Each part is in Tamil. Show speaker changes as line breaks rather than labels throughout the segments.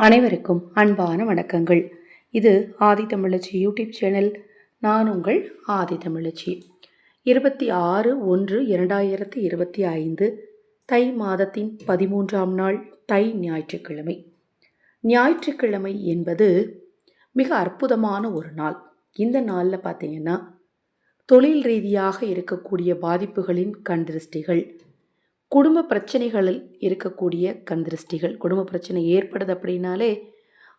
அனைவருக்கும் அன்பான வணக்கங்கள். இது ஆதி தமிழச்சி யூடியூப் சேனல். நான் உங்கள் ஆதி தமிழச்சி. இருபத்தி ஆறு ஒன்று இரண்டாயிரத்தி இருபத்தி ஐந்து தை மாதத்தின் பதிமூன்றாம் நாள் தை ஞாயிற்றுக்கிழமை. ஞாயிற்றுக்கிழமை என்பது மிக அற்புதமான ஒரு நாள். இந்த நாளில் பார்த்தீங்கன்னா தொழில் ரீதியாக இருக்கக்கூடிய பாதிப்புகளின் கண்டிருஷ்டிகள் குடும்ப பிரச்சனைகளில் இருக்கக்கூடிய கந்திருஷ்டிகள் குடும்ப பிரச்சனை ஏற்படுது அப்படின்னாலே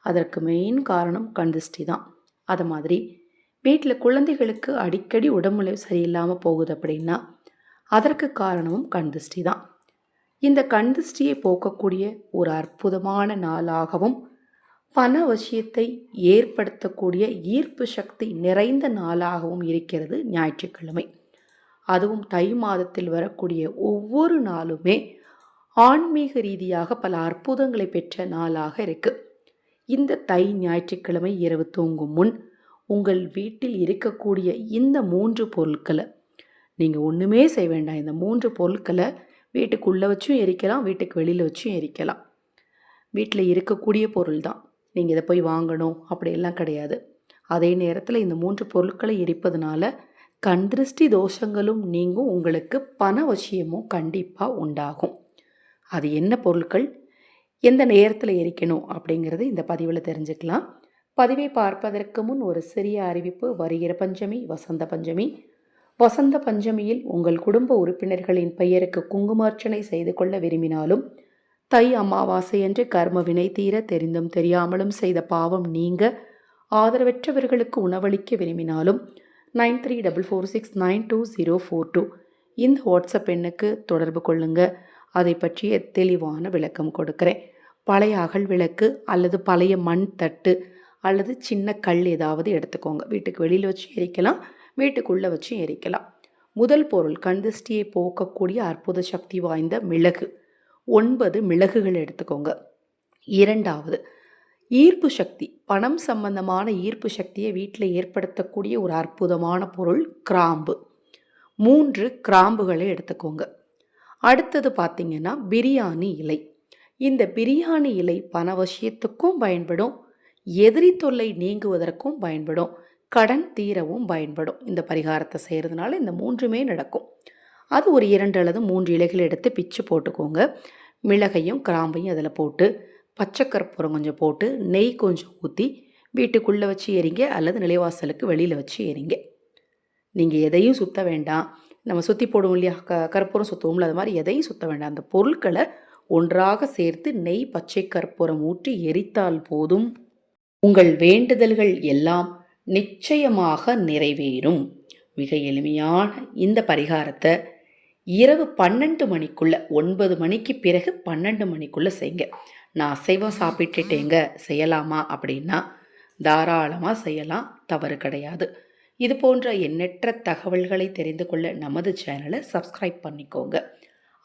அதற்கு மெயின் காரணம் கந்திருஷ்டி தான். அது மாதிரி வீட்டில் குழந்தைகளுக்கு அடிக்கடி உடம்புநிலை சரியில்லாமல் போகுது அப்படின்னா அதற்கு காரணமும் கண்திஷ்டி தான். இந்த கந்திருஷ்டியை போக்கக்கூடிய ஒரு அற்புதமான நாளாகவும் பண விஷயத்தை ஏற்படுத்தக்கூடிய ஈர்ப்பு சக்தி நிறைந்த நாளாகவும் இருக்கிறது ஞாயிற்றுக்கிழமை. அதுவும் தை மாதத்தில் வரக்கூடிய ஒவ்வொரு நாளுமே ஆன்மீக ரீதியாக பல அற்புதங்களை பெற்ற நாளாக இருக்கு. இந்த தை ஞாயிற்றுக்கிழமை இரவு தூங்கும் முன் உங்கள் வீட்டில் இருக்கக்கூடிய இந்த மூன்று பொருட்களை நீங்கள் ஒன்றுமே செய்ய வேண்டாம். இந்த மூன்று பொருட்களை வீட்டுக்குள்ளே வச்சும் எரிக்கலாம் வீட்டுக்கு வெளியில் வச்சும் எரிக்கலாம். வீட்டில் இருக்கக்கூடிய பொருள் தான். நீங்கள் இதை போய் வாங்கணும் அப்படியெல்லாம் கிடையாது. அதே நேரத்தில் இந்த மூன்று பொருட்களை எரிப்பதனால கண் திருஷ்டி தோஷங்களும் நீங்கும் உங்களுக்கு பண வசியமும் கண்டிப்பாக உண்டாகும். அது என்ன பொருட்கள் எந்த நேரத்தில் எரிக்கணும் அப்படிங்கிறது இந்த பதிவில் தெரிஞ்சுக்கலாம். பதிவை பார்ப்பதற்கு முன் ஒரு சிறிய அறிவிப்பு. வருகிற பஞ்சமி வசந்த பஞ்சமி. வசந்த பஞ்சமியில் உங்கள் குடும்ப உறுப்பினர்களின் பெயருக்கு குங்குமார்ச்சனை செய்து கொள்ள விரும்பினாலும் தை அமாவாசை என்று கர்ம வினை தீர தெரிந்தும் தெரியாமலும் செய்த பாவம் நீங்க ஆதரவற்றவர்களுக்கு உணவளிக்க விரும்பினாலும் nine three double four six nine two zero four two. இந்த வாட்ஸ்அப் எண்ணுக்கு தொடர்பு கொள்ளுங்க. அதை பற்றிய தெளிவான விளக்கம் கொடுக்குறேன். பழைய அகல் விளக்கு அல்லது பழைய மண் தட்டு அல்லது சின்ன கல் ஏதாவது எடுத்துக்கோங்க. வீட்டுக்கு வெளியில் வச்சு எரிக்கலாம் வீட்டுக்குள்ளே வச்சு எரிக்கலாம். முதல் பொருள் கண்திஷ்டியை போக்கக்கூடிய அற்புத சக்தி வாய்ந்த மிளகு. ஒன்பது மிளகுகள் எடுத்துக்கோங்க. இரண்டாவது ஈர்ப்பு சக்தி பணம் சம்பந்தமான ஈர்ப்பு சக்தியை வீட்டில் ஏற்படுத்தக்கூடிய ஒரு அற்புதமான பொருள் கிராம்பு. மூன்று கிராம்புகளை எடுத்துக்கோங்க. அடுத்தது பார்த்திங்கன்னா பிரியாணி இலை. இந்த பிரியாணி இலை பணவசியத்துக்கும் பயன்படும் எதிரி தொல்லை நீங்குவதற்கும் பயன்படும் கடன் தீரவும் பயன்படும். இந்த பரிகாரத்தை செய்கிறதுனால இந்த மூன்றுமே நடக்கும். அது ஒரு இரண்டு அல்லது மூன்று இலைகள் எடுத்து பிச்சு போட்டுக்கோங்க. மிளகையும் கிராம்பையும் அதில் போட்டு பச்சை கற்பூரம் கொஞ்சம் போட்டு நெய் கொஞ்சம் ஊற்றி வீட்டுக்குள்ளே வச்சு எறிங்க அல்லது நிலைவாசலுக்கு வெளியில் வச்சு எறிங்க நீங்கள் எதையும் சுற்ற வேண்டாம். நம்ம சுற்றி போடுவோம் இல்லையா? க கற்பூரம் சுற்றுவோம்ல அது மாதிரி எதையும் சுற்ற வேண்டாம். அந்த பொருட்களை ஒன்றாக சேர்த்து நெய் பச்சை கற்பூரம் ஊற்றி எரித்தால் போதும். உங்கள் வேண்டுதல்கள் எல்லாம் நிச்சயமாக நிறைவேறும். மிக எளிமையான இந்த பரிகாரத்தை இரவு பன்னெண்டு மணிக்குள்ளே ஒன்பது மணிக்கு பிறகு பன்னெண்டு மணிக்குள்ளே செய்ங்க. நான் அசைவம் சாப்பிட்டுட்டேங்க செய்யலாமா அப்படின்னா தாராளமாக செய்யலாம் தவறு கிடையாது. இது போன்ற எண்ணற்ற தகவல்களை தெரிந்து கொள்ள நமது சேனலை சப்ஸ்கிரைப் பண்ணிக்கோங்க.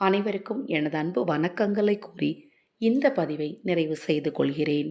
அனைவருக்கும் எனது அன்பு வணக்கங்களை கூறி இந்த பதிவை நிறைவு செய்து கொள்கிறேன்.